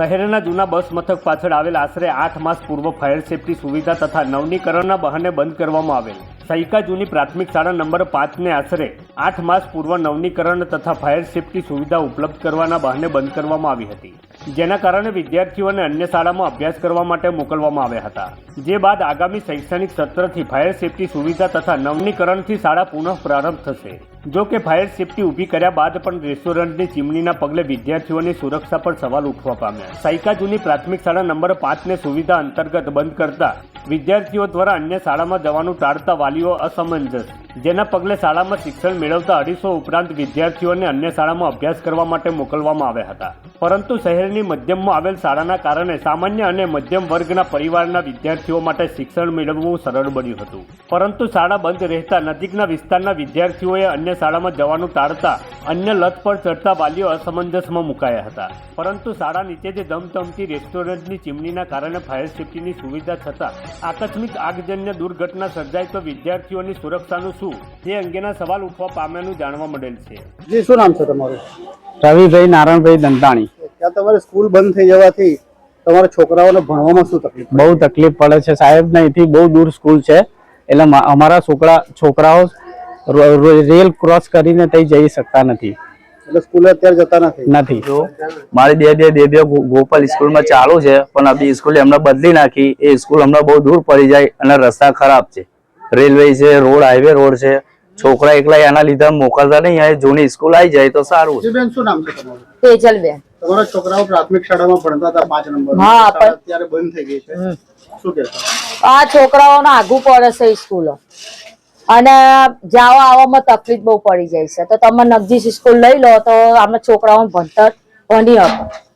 શહેરના જૂના બસ મથક પાછળ આવેલ આશરે આઠ માસ પૂર્વ ફાયર સેફટી સુવિધા તથા નવનીકરણના બહાને બંધ કરવામાં આવેલ. સૈકા જૂની પ્રાથમિક શાળા નંબર પાંચને આશરે આઠ માસ પૂર્વ નવનીકરણ તથા ફાયર સેફટી સુવિધા ઉપલબ્ધ કરવાના બહાને બંધ કરવામાં આવી હતી. જેના કારણે વિદ્યાર્થીઓને અન્ય શાળામાં અભ્યાસ કરવા માટે મોકલવામાં આવ્યા હતા. જે બાદ આગામી શૈક્ષણિક સત્રથી ફાયર સેફટી સુવિધા તથા નવનીકરણથી શાળા પુનઃ પ્રારંભ થશે. જો કે ફાયર સેફટી ઊભી કર્યા બાદ પણ રેસ્ટોરન્ટની ચીમનીના પગલે વિદ્યાર્થીઓની સુરક્ષા પર સવાલ ઉઠવા પામ્યા. સાયકા જૂની પ્રાથમિક શાળા નંબર પાંચને સુવિધા અંતર્ગત બંધ કરતા વિદ્યાર્થીઓ દ્વારા અન્ય શાળામાં જવાનું ટાળતા વાલીઓ અસમંજસ, જેના પગલે શાળામાં શિક્ષણ મેળવતા અઢીસો ઉપરાંત વિદ્યાર્થીઓને અન્ય શાળામાં અભ્યાસ કરવા માટે મોકલવામાં આવ્યા હતા. પરંતુ શહેરની મધ્યમમાં આવેલ શાળાના કારણે સામાન્ય અને મધ્યમ વર્ગના પરિવારના વિદ્યાર્થીઓ માટે શિક્ષણ મેળવવું સરળ બન્યું હતું. પરંતુ શાળા બંધ રહેતા નજીકના વિસ્તારના વિદ્યાર્થીઓએ અન્ય શાળામાં જવાનું ટાળતા અન્ય લત પર ચડતા વાલીઓ અસમંજસમાં મુકાયા હતા. પરંતુ શાળા નીચેથી ધમધમતી રેસ્ટોરન્ટની ચીમનીના કારણે ફાયર સેફ્ટીની સુવિધા છતાં આકસ્મિક આગજન્ય દુર્ઘટના સર્જાય તો વિદ્યાર્થીઓની સુરક્ષાનું શું? તે અંગેના સવાલ ઉઠવા પામ્યાનું જાણવા મળેલ છે. જી શું નામ છે તમારું? રવિભાઈ નારાયણભાઈ દંતાણી. ત્યાં તમારે સ્કૂલ બંધ થઈ જવાથી તમારા છોકરાઓને ભણવામાં શું તકલીફ બહુ તકલીફ પડે છે સાહેબ. અહીંથી બહુ દૂર સ્કૂલ છે. એટલે અમારા છોકરા છોકરાઓ રેલ ક્રોસ કરીને તઈ જઈ શકતા નથી. એટલે સ્કૂલે અત્યારે જતા નથી? નથી. જો મારી બે બે બે બે ગોપાલ સ્કૂલમાં ચાલુ છે પણ આ સ્કૂલ એમને બદલી નાખી. એ સ્કૂલ હમણાં બહુ દૂર પડી જાય અને રસ્તા ખરાબ છે. રેલવે છે રોડ હાઈવે રોડ છે. છોકરા એકલા એના લીધે મોકલતા નહીં અહીં જૂની સ્કૂલ આવી જાય તો સારું છે. બેન શું નામ છે તમારું? તેજલબેન. તમારા છોકરાઓ પ્રાથમિક શાળામાં ભણતા હતા પાંચ નંબર હા, અત્યારે બંધ થઈ ગઈ છે. શું કહેશો? આ છોકરાઓને આઘું પડે છે સ્કૂલો. અને જવા આવવામાં તકલીફ બહુ પડી જાય છે. તો તમે નગજી સ્કૂલ લઈ લો, તો આમ છોકરાઓ ભણતર ભણી શકો